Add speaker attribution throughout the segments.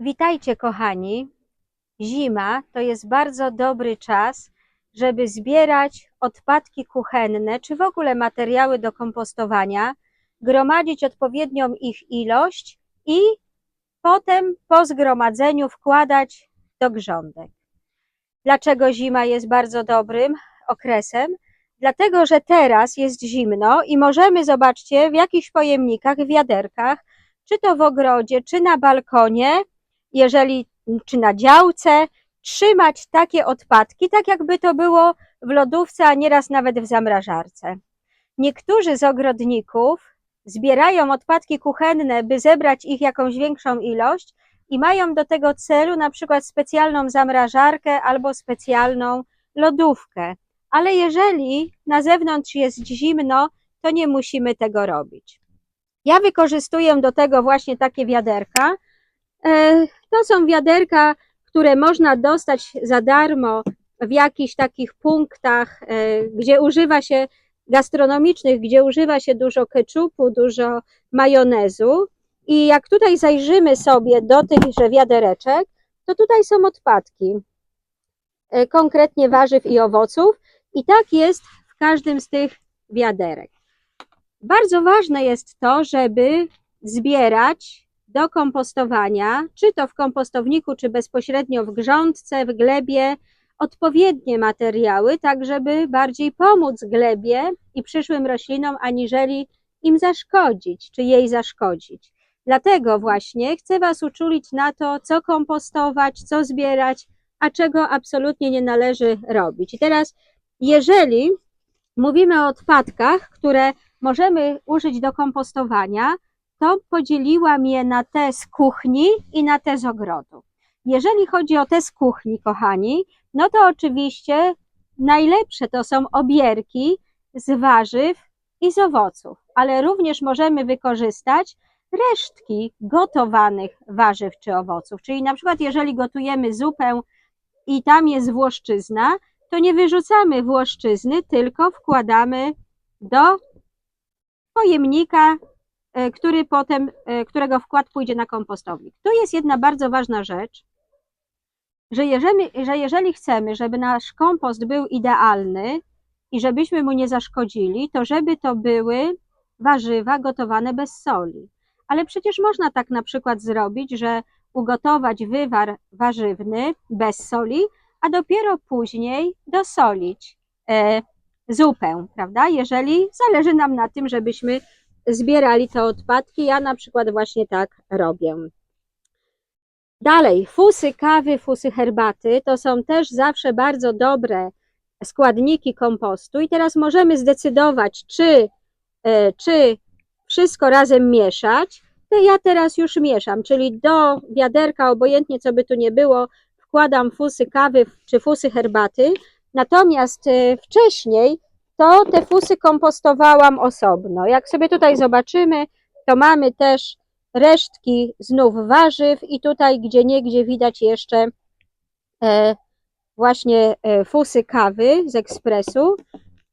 Speaker 1: Witajcie, kochani. Zima to jest bardzo dobry czas, żeby zbierać odpadki kuchenne, czy w ogóle materiały do kompostowania, gromadzić odpowiednią ich ilość i potem po zgromadzeniu wkładać do grządek. Dlaczego zima jest bardzo dobrym okresem? Dlatego, że teraz jest zimno i możemy, zobaczcie, w jakichś pojemnikach, w wiaderkach, czy to w ogrodzie, czy na balkonie, jeżeli czy na działce, trzymać takie odpadki, tak jakby to było w lodówce, a nieraz nawet w zamrażarce. Niektórzy z ogrodników zbierają odpadki kuchenne, by zebrać ich jakąś większą ilość i mają do tego celu na przykład specjalną zamrażarkę albo specjalną lodówkę. Ale jeżeli na zewnątrz jest zimno, to nie musimy tego robić. Ja wykorzystuję do tego właśnie takie wiaderka. E, To są wiaderka, które można dostać za darmo w jakichś takich punktach, e, gdzie używa się gastronomicznych, gdzie używa się dużo keczupu, dużo majonezu. I jak tutaj zajrzymy sobie do tychże wiadereczek, to tutaj są odpadki, e, konkretnie warzyw i owoców. I tak jest w każdym z tych wiaderek. Bardzo ważne jest to, żeby zbierać do kompostowania, czy to w kompostowniku, czy bezpośrednio w grządce, w glebie, odpowiednie materiały, tak żeby bardziej pomóc glebie i przyszłym roślinom, aniżeli im zaszkodzić, czy jej zaszkodzić. Dlatego właśnie chcę Was uczulić na to, co kompostować, co zbierać, a czego absolutnie nie należy robić. I teraz, jeżeli mówimy o odpadkach, które możemy użyć do kompostowania, to podzieliłam je na te z kuchni i na te z ogrodu. Jeżeli chodzi o te z kuchni, kochani, no to oczywiście najlepsze to są obierki z warzyw i z owoców, ale również możemy wykorzystać resztki gotowanych warzyw czy owoców. Czyli na przykład, jeżeli gotujemy zupę i tam jest włoszczyzna, to nie wyrzucamy włoszczyzny, tylko wkładamy do pojemnika, który potem, e, którego wkład pójdzie na kompostownik. Tu jest jedna bardzo ważna rzecz, że jeżeli, że jeżeli chcemy, żeby nasz kompost był idealny i żebyśmy mu nie zaszkodzili, to żeby to były warzywa gotowane bez soli. Ale przecież można tak na przykład zrobić, że ugotować wywar warzywny bez soli, a dopiero później dosolić e, zupę, prawda? Jeżeli zależy nam na tym, żebyśmy zbierali te odpadki, ja na przykład właśnie tak robię. Dalej, fusy kawy, fusy herbaty to są też zawsze bardzo dobre składniki kompostu i teraz możemy zdecydować, czy, e, czy wszystko razem mieszać. To ja teraz już mieszam, czyli do wiaderka, obojętnie co by tu nie było, wkładam fusy kawy czy fusy herbaty. Natomiast e, wcześniej to te fusy kompostowałam osobno. Jak sobie tutaj zobaczymy, to mamy też resztki znów warzyw i tutaj gdzie niegdzie widać jeszcze e, właśnie e, fusy kawy z ekspresu.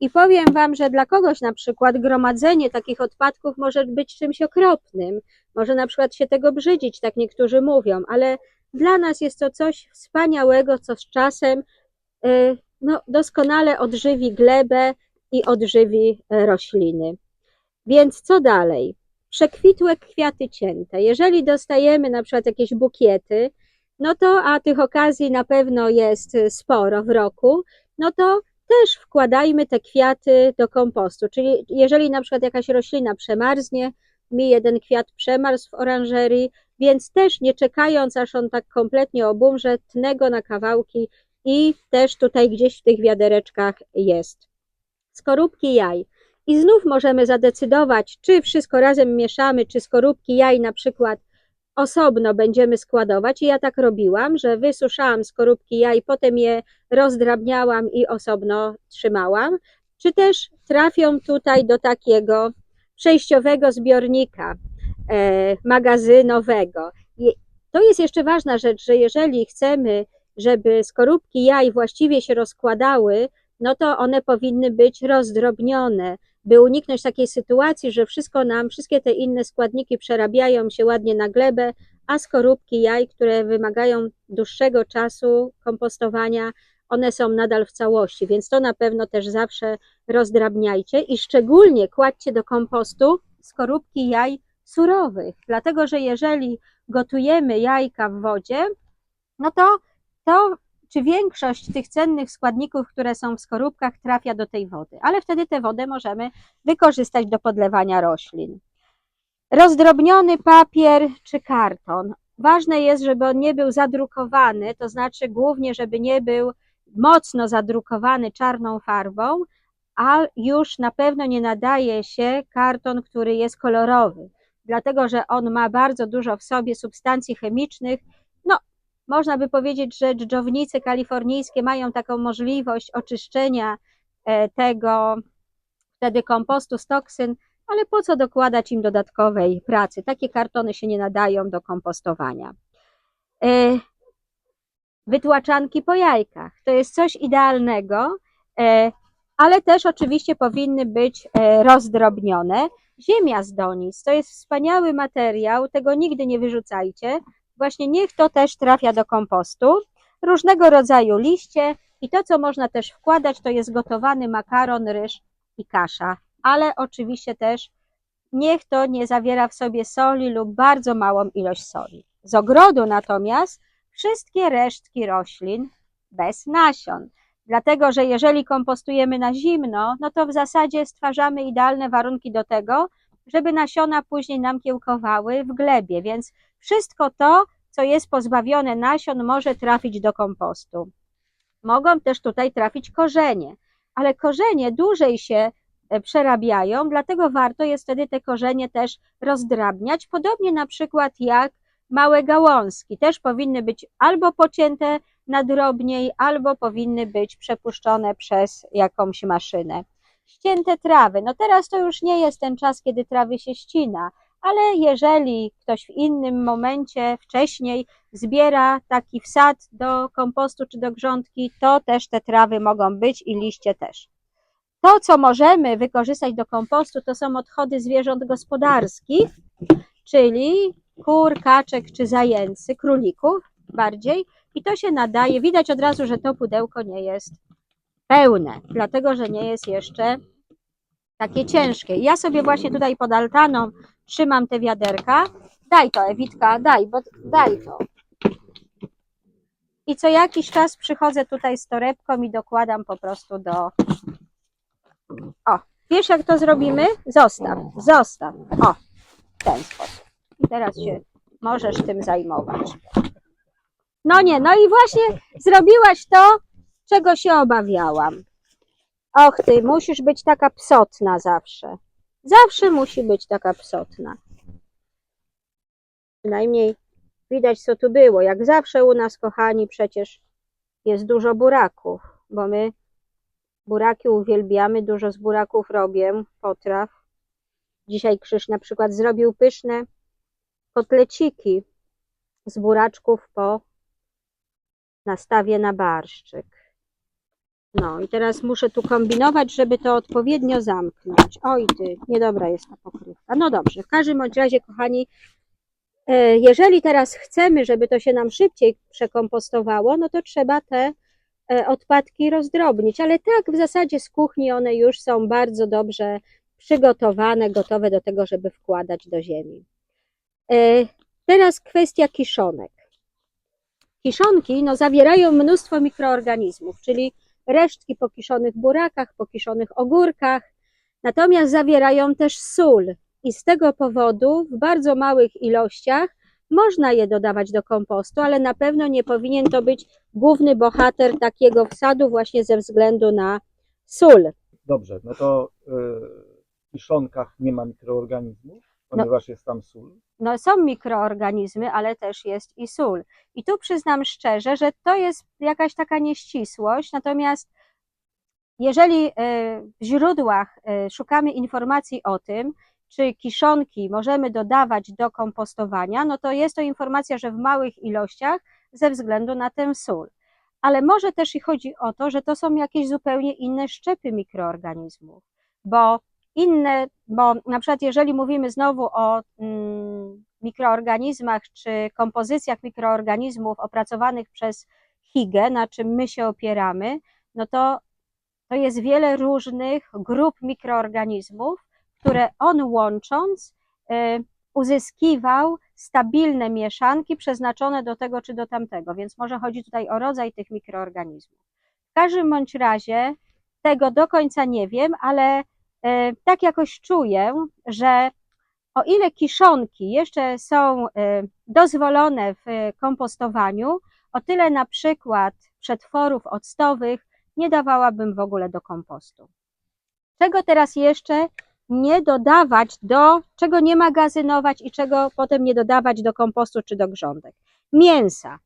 Speaker 1: I powiem Wam, że dla kogoś na przykład gromadzenie takich odpadków może być czymś okropnym. Może na przykład się tego brzydzić, tak niektórzy mówią, ale dla nas jest to coś wspaniałego, co z czasem e, no, doskonale odżywi glebę i odżywi e, rośliny. Więc co dalej? Przekwitłe kwiaty cięte. Jeżeli dostajemy na przykład jakieś bukiety, no to, a tych okazji na pewno jest e, sporo w roku, no to też wkładajmy te kwiaty do kompostu. Czyli jeżeli na przykład jakaś roślina przemarznie, mi jeden kwiat przemarzł w oranżerii, więc też nie czekając, aż on tak kompletnie obumrze, tnę go na kawałki i też tutaj gdzieś w tych wiadereczkach jest. Skorupki jaj. I znów możemy zadecydować, czy wszystko razem mieszamy, czy skorupki jaj na przykład osobno będziemy składować. I ja tak robiłam, że wysuszałam skorupki jaj, potem je rozdrabniałam i osobno trzymałam. Czy też trafią tutaj do takiego przejściowego zbiornika e, magazynowego. I to jest jeszcze ważna rzecz, że jeżeli chcemy, żeby skorupki jaj właściwie się rozkładały, no to one powinny być rozdrobnione, by uniknąć takiej sytuacji, że wszystko nam, wszystkie te inne składniki przerabiają się ładnie na glebę, a skorupki jaj, które wymagają dłuższego czasu kompostowania, one są nadal w całości, więc to na pewno też zawsze rozdrabniajcie i szczególnie kładźcie do kompostu skorupki jaj surowych, dlatego że jeżeli gotujemy jajka w wodzie, no to, to czy większość tych cennych składników, które są w skorupkach, trafia do tej wody, ale wtedy tę wodę możemy wykorzystać do podlewania roślin. Rozdrobniony papier czy karton. Ważne jest, żeby on nie był zadrukowany, to znaczy głównie, żeby nie był mocno zadrukowany czarną farbą, a już na pewno nie nadaje się karton, który jest kolorowy, dlatego że on ma bardzo dużo w sobie substancji chemicznych. Można by powiedzieć, że dżdżownice kalifornijskie mają taką możliwość oczyszczenia e, tego wtedy kompostu z toksyn, ale po co dokładać im dodatkowej pracy? Takie kartony się nie nadają do kompostowania. E, Wytłaczanki po jajkach to jest coś idealnego, e, ale też oczywiście powinny być rozdrobnione. Ziemia z donic to jest wspaniały materiał, tego nigdy nie wyrzucajcie. Właśnie niech to też trafia do kompostu. Różnego rodzaju liście i to, co można też wkładać, to jest gotowany makaron, ryż i kasza, ale oczywiście też niech to nie zawiera w sobie soli lub bardzo małą ilość soli. Z ogrodu natomiast wszystkie resztki roślin bez nasion. Dlatego, że jeżeli kompostujemy na zimno, no to w zasadzie stwarzamy idealne warunki do tego, żeby nasiona później nam kiełkowały w glebie, więc wszystko to, co jest pozbawione nasion, może trafić do kompostu. Mogą też tutaj trafić korzenie, ale korzenie dłużej się e, przerabiają, dlatego warto jest wtedy te korzenie też rozdrabniać, podobnie na przykład jak małe gałązki, też powinny być albo pocięte na drobniej, albo powinny być przepuszczone przez jakąś maszynę. Ścięte trawy, no teraz to już nie jest ten czas, kiedy trawy się ścina, ale jeżeli ktoś w innym momencie, wcześniej zbiera taki wsad do kompostu czy do grządki, to też te trawy mogą być i liście też. To, co możemy wykorzystać do kompostu, to są odchody zwierząt gospodarskich, czyli kur, kaczek czy zajęcy, królików bardziej. I to się nadaje. Widać od razu, że to pudełko nie jest pełne, dlatego że nie jest jeszcze takie ciężkie. Ja sobie właśnie tutaj pod altaną trzymam te wiaderka. Daj to, Ewitka, daj, bo daj to. I co jakiś czas przychodzę tutaj z torebką i dokładam po prostu do. O, wiesz jak to zrobimy? Zostaw, zostaw. O, w ten sposób. I teraz się możesz tym zajmować. No nie, no i właśnie zrobiłaś to, czego się obawiałam. Och ty, musisz być taka psotna zawsze. Zawsze musi być taka psotna. Przynajmniej widać, co tu było. Jak zawsze u nas, kochani, przecież jest dużo buraków, bo my buraki uwielbiamy, dużo z buraków robię, potraw. Dzisiaj Krzyż na przykład zrobił pyszne kotleciki z buraczków po nastawie na barszczyk. No i teraz muszę tu kombinować, żeby to odpowiednio zamknąć. Oj ty, niedobra jest ta pokrywka. No dobrze, w każdym razie, kochani, e, jeżeli teraz chcemy, żeby to się nam szybciej przekompostowało, no to trzeba te e, odpadki rozdrobnić, ale tak w zasadzie z kuchni one już są bardzo dobrze przygotowane, gotowe do tego, żeby wkładać do ziemi. E, Teraz kwestia kiszonek. Kiszonki no, zawierają mnóstwo mikroorganizmów, czyli resztki po kiszonych burakach, po kiszonych ogórkach, natomiast zawierają też sól i z tego powodu w bardzo małych ilościach można je dodawać do kompostu, ale na pewno nie powinien to być główny bohater takiego wsadu właśnie ze względu na sól.
Speaker 2: Dobrze, no to y, w kiszonkach nie ma mikroorganizmów, ponieważ jest tam sól.
Speaker 1: no są mikroorganizmy, ale też jest i sól. I tu przyznam szczerze, że to jest jakaś taka nieścisłość, natomiast jeżeli e, w źródłach e, szukamy informacji o tym, czy kiszonki możemy dodawać do kompostowania, no to jest to informacja, że w małych ilościach ze względu na tę sól. Ale może też i chodzi o to, że to są jakieś zupełnie inne szczepy mikroorganizmów, bo inne, bo na przykład jeżeli mówimy znowu o mm, mikroorganizmach czy kompozycjach mikroorganizmów opracowanych przez Higge, na czym my się opieramy, no to to jest wiele różnych grup mikroorganizmów, które on łącząc y, uzyskiwał stabilne mieszanki przeznaczone do tego czy do tamtego, więc może chodzi tutaj o rodzaj tych mikroorganizmów. W każdym bądź razie tego do końca nie wiem, ale tak jakoś czuję, że o ile kiszonki jeszcze są y, dozwolone w kompostowaniu, o tyle na przykład przetworów octowych nie dawałabym w ogóle do kompostu. Czego teraz jeszcze nie dodawać do, czego nie magazynować i czego potem nie dodawać do kompostu czy do grządek? Mięsa,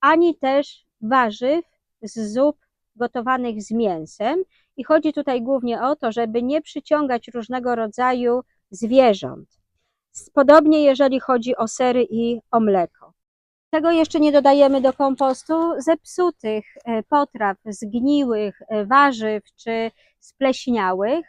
Speaker 1: ani też warzyw z zup gotowanych z mięsem. I chodzi tutaj głównie o to, żeby nie przyciągać różnego rodzaju zwierząt. Podobnie jeżeli chodzi o sery i o mleko. Czego jeszcze nie dodajemy do kompostu? Zepsutych e, potraw, zgniłych e, warzyw czy spleśniałych.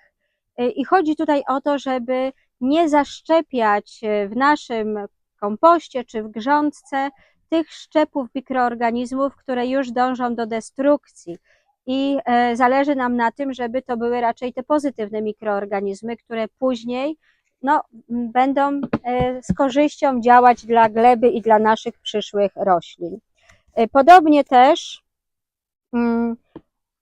Speaker 1: E, I chodzi tutaj o to, żeby nie zaszczepiać w naszym kompoście czy w grządce tych szczepów mikroorganizmów, które już dążą do destrukcji. I zależy nam na tym, żeby to były raczej te pozytywne mikroorganizmy, które później no, będą z korzyścią działać dla gleby i dla naszych przyszłych roślin. Podobnie też mm,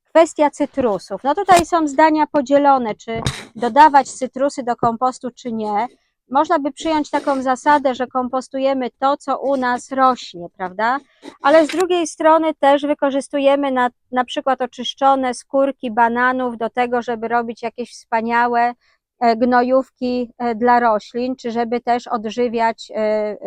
Speaker 1: kwestia cytrusów. No tutaj są zdania podzielone, czy dodawać cytrusy do kompostu, czy nie. Można by przyjąć taką zasadę, że kompostujemy to, co u nas rośnie, prawda? Ale z drugiej strony też wykorzystujemy na, na przykład oczyszczone skórki bananów do tego, żeby robić jakieś wspaniałe E, gnojówki e, dla roślin, czy żeby też odżywiać e,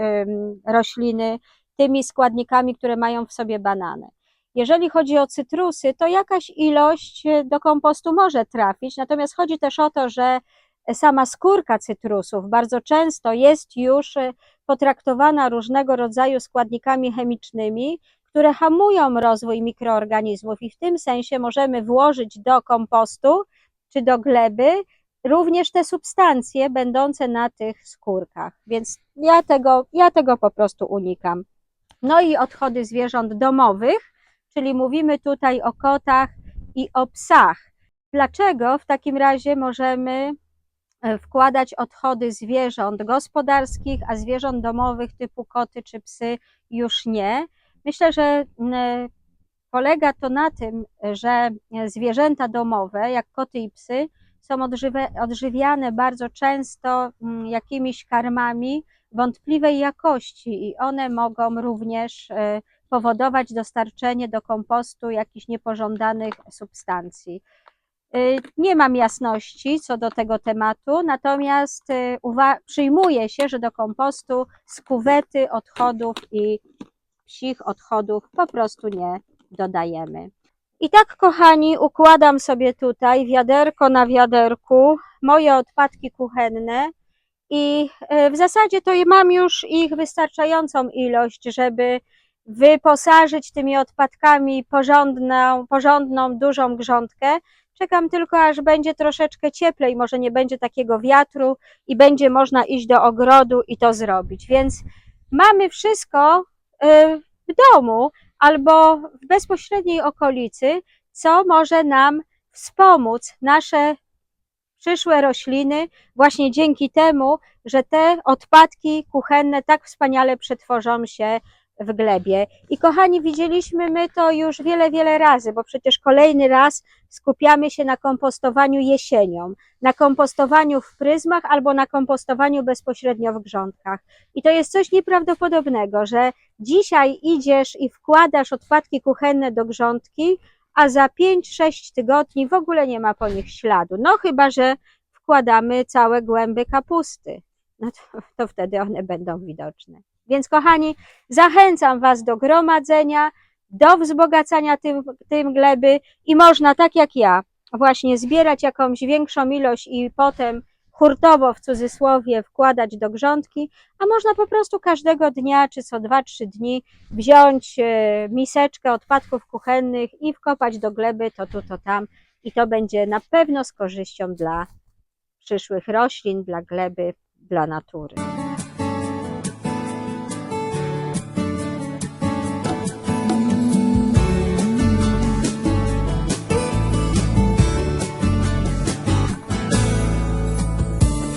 Speaker 1: rośliny tymi składnikami, które mają w sobie banany. Jeżeli chodzi o cytrusy, to jakaś ilość do kompostu może trafić, natomiast chodzi też o to, że sama skórka cytrusów bardzo często jest już potraktowana różnego rodzaju składnikami chemicznymi, które hamują rozwój mikroorganizmów i w tym sensie możemy włożyć do kompostu czy do gleby również te substancje będące na tych skórkach, więc ja tego, ja tego po prostu unikam. No i odchody zwierząt domowych, czyli mówimy tutaj o kotach i o psach. Dlaczego w takim razie możemy wkładać odchody zwierząt gospodarskich, a zwierząt domowych typu koty czy psy już nie? Myślę, że polega to na tym, że zwierzęta domowe, jak koty i psy, są odżywiane bardzo często jakimiś karmami wątpliwej jakości i one mogą również e, powodować dostarczenie do kompostu jakichś niepożądanych substancji. E, nie mam jasności co do tego tematu, natomiast e, przyjmuje się, że do kompostu z kuwety odchodów i psich odchodów po prostu nie dodajemy. I tak, kochani, układam sobie tutaj wiaderko na wiaderku moje odpadki kuchenne i e, w zasadzie to mam już ich wystarczającą ilość, żeby wyposażyć tymi odpadkami porządną, porządną dużą grządkę. Czekam tylko, aż będzie troszeczkę cieplej, może nie będzie takiego wiatru i będzie można iść do ogrodu i to zrobić. Więc mamy wszystko e, w domu, albo w bezpośredniej okolicy, co może nam wspomóc nasze przyszłe rośliny właśnie dzięki temu, że te odpadki kuchenne tak wspaniale przetworzą się w glebie. I kochani, widzieliśmy my to już wiele, wiele razy, bo przecież kolejny raz skupiamy się na kompostowaniu jesienią, na kompostowaniu w pryzmach albo na kompostowaniu bezpośrednio w grządkach. I to jest coś nieprawdopodobnego, że dzisiaj idziesz i wkładasz odpadki kuchenne do grządki, a za 5-6 tygodni w ogóle nie ma po nich śladu. No chyba, że wkładamy całe głęby kapusty. No to, to wtedy one będą widoczne. Więc kochani, zachęcam Was do gromadzenia, do wzbogacania tym, tym gleby i można tak jak ja właśnie zbierać jakąś większą ilość i potem hurtowo w cudzysłowie wkładać do grządki, a można po prostu każdego dnia czy co 2-3 dni wziąć e, miseczkę odpadków kuchennych i wkopać do gleby to tu, to tam i to będzie na pewno z korzyścią dla przyszłych roślin, dla gleby, dla natury.